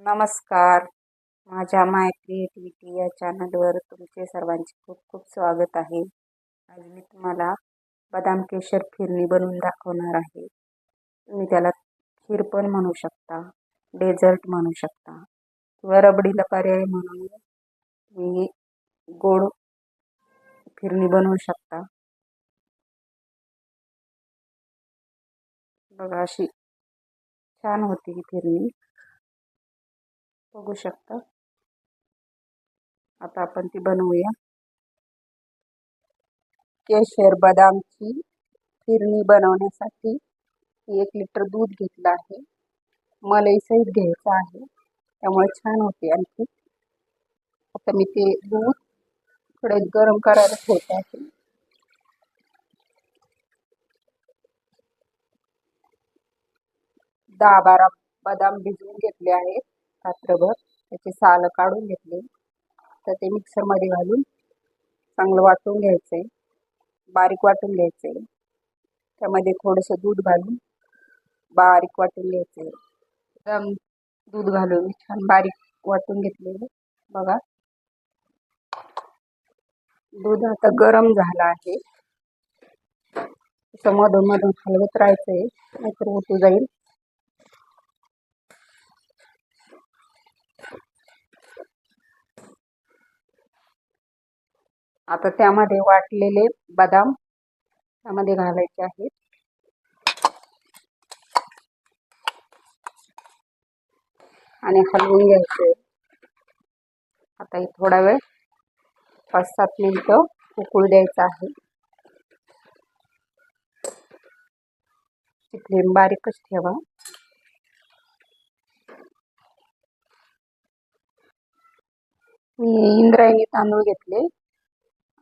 नमस्कार. माझ्या माय क्रिएटिव्हिटी या चॅनलवर तुमचे सर्वांचे खूप खूप स्वागत आहे. आज मी तुम्हाला बदाम केशर फिरणी बनवून दाखवणार आहे. तुम्ही त्याला खीर पण म्हणू शकता डेझर्ट म्हणू शकता किंवा रबडीला पर्याय म्हणून तुम्ही गोड फिरणी बनवू शकता. बघा अशी छान होती ही फिरणी बघू शकता. आता आपण ती बनवूया. केशर बदामची फिरणी बनवण्यासाठी एक लिटर दूध घेतलं आहे. मलईसहित घ्यायचं आहे. छान होते आता मी दूध थोडे गरम करायला ठेवत आहे. दहा बारा बदाम घेतले आहेत. रात्रभर त्याचे साल काढून घेतले. तर ते मिक्सरमध्ये घालून चांगलं वाटून घ्यायचं आहे बारीक वाटून घ्यायचं आहे त्यामध्ये थोडंसं दूध घालून बारीक वाटून घ्यायचं आहे एकदम दूध घालून छान बारीक वाटून घेतलेलं बघा. दूध आता गरम झालं आहे. असं मधून मधून हलवत राहायचं आहे नाहीतर उतू जाईल. आता त्यामध्ये वाटलेले बदाम त्यामध्ये घालायचे आहेत. आणि हलवून घ्यायचे. आता थोडा वेळ पाच सात मिनटं उकळू द्यायचं आहे. फ्लेम बारीकच ठेवा. मी इंद्रायणी तांदूळ घेतले.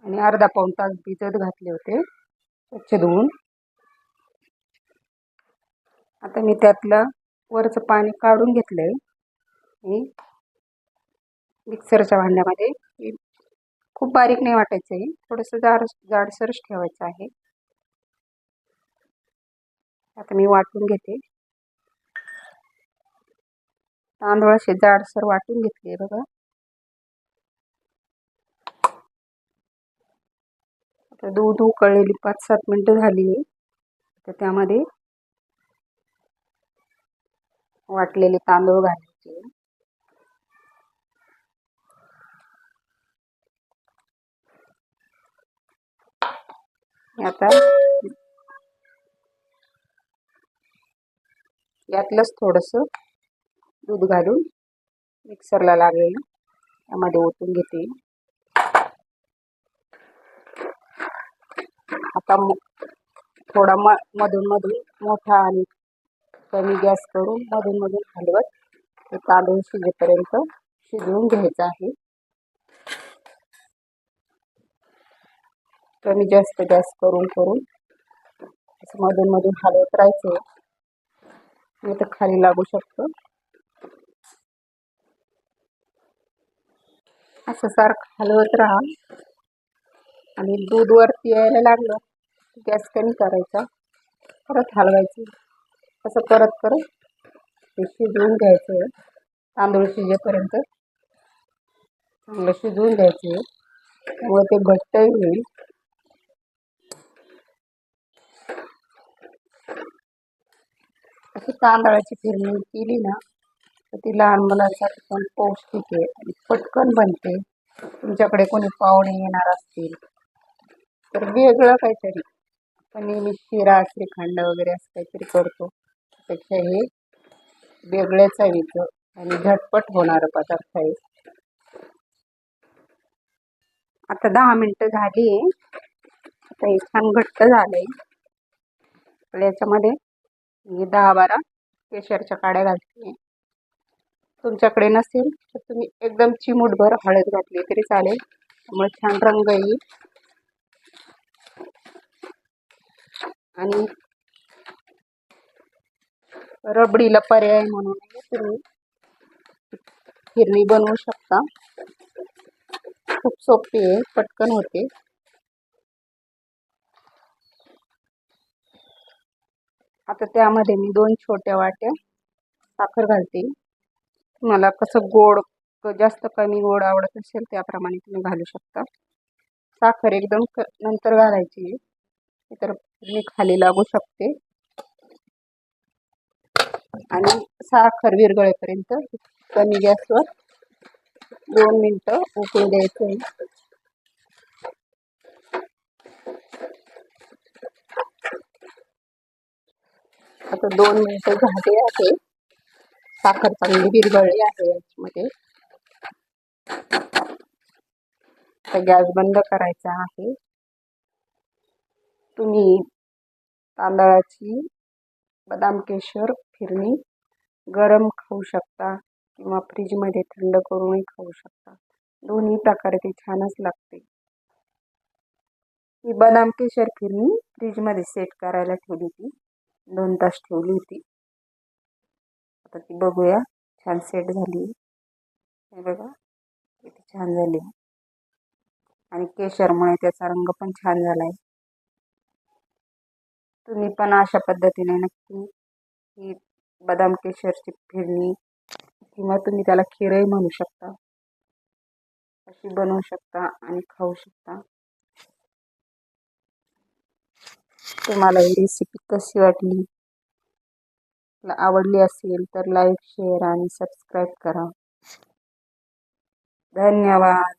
आणि अर्धा पाऊण तास भिजत घातले होते. स्वच्छ धुवून. आता मी त्यातलं वरचं पाणी काढून घेतलं आहे मिक्सरच्या भांड्यामध्ये. खूप बारीक नाही वाटायचं आहे. थोडंसं जाड जाडसरच ठेवायचं आहे. आता मी वाटून घेते. तांदूळ असे जाडसर वाटून घेतले बघा. आता दूध उकळलेली पाच सात मिनटं झाली आहे तर त्यामध्ये वाटलेले तांदूळ घालायचे. आता यातलंच थोडंसं दूध घालून मिक्सरला लागलेलं. त्यामध्ये ओतून घेते. आता थोडा म मधून मधून मोठा आणि कमी गॅस करून मधून मधून हलवत ते तांदूळ शिजेपर्यंत शिजवून घ्यायचं आहे. कमी जास्त गॅस करून करून असं मधून मधून हलवत राहायचं. नाही तर खाली लागू शकतं. असं सारखं हलवत राहा. आणि दूध वरती यायला लागलं गॅस कमी करायचा. परत हलवायची. असं परत करत ते शिजवून घ्यायचं तांदूळ शिजेपर्यंत. चांगलं शिजवून घ्यायचे त्यामुळे ते घट्टही होईल. अशी तांदळाची फिरणी केली ना तर ती लहान मुलांसाठी पण पौष्टिक आहे आणि पटकन बनते. तुमच्याकडे कोणी पाहुणे येणार असतील तर वेगळं काहीतरी. पण नेहमी शिरा श्रीखंड वगैरे असं काहीतरी करतो. त्यापेक्षा हे वेगळ्याच चवीचं आणि झटपट होणारं पदार्थ आहे. आता दहा मिनटं झाली आता हे छान घट्ट झालंय. याच्यामध्ये मी दहा बारा केशरच्या काड्या घालते. तुमच्याकडे नसेल तर तुम्ही एकदम चिमूटभर हळद घातली तरी चालेल. त्यामुळे छान रंग येईल. आणि रबडीला पर्याय म्हणून तुम्ही फिरणी बनवू शकता. खूप सोपी आहे पटकन होते. आता त्यामध्ये मी दोन छोट्या वाट्या साखर घालते. तुम्हाला कसं गोड जास्त कमी गोड आवडत असेल त्याप्रमाणे तुम्ही घालू शकता. साखर एकदम क नंतर घालायची तर मी खाली लागू शकते. आणि साखर विरगळेपर्यंत कमी गॅसवर दोन मिनटं उकळू द्यायचं आहे. आता दोन मिनटं झाले आहे. साखर चांगली विरगळली आहे याच्यामध्ये. गॅस बंद करायचा आहे. तुम्ही तांदळाची बदाम केशर फिरणी गरम खाऊ शकता किंवा फ्रीजमध्ये थंड करूनही खाऊ शकता. दोन्ही प्रकारे ती छानच लागते. ही बदाम केशर फिरणी फ्रीजमध्ये सेट करायला ठेवली होती. दोन तास ठेवली होती. आता ती बघूया. छान सेट झाली हे बघा. किती छान झाली आणि केशरमुळे त्याचा रंग पण छान झाला आहे. तुम्ही पण अशा पद्धतीने नक्की ही बदाम केशरची फिरणी किंवा तुम्ही त्याला खीरही म्हणू शकता. अशी बनवू शकता आणि खाऊ शकता. तुम्हाला ही रेसिपी कशी वाटली? आवडली असेल तर लाईक शेअर आणि सबस्क्राईब करा. धन्यवाद.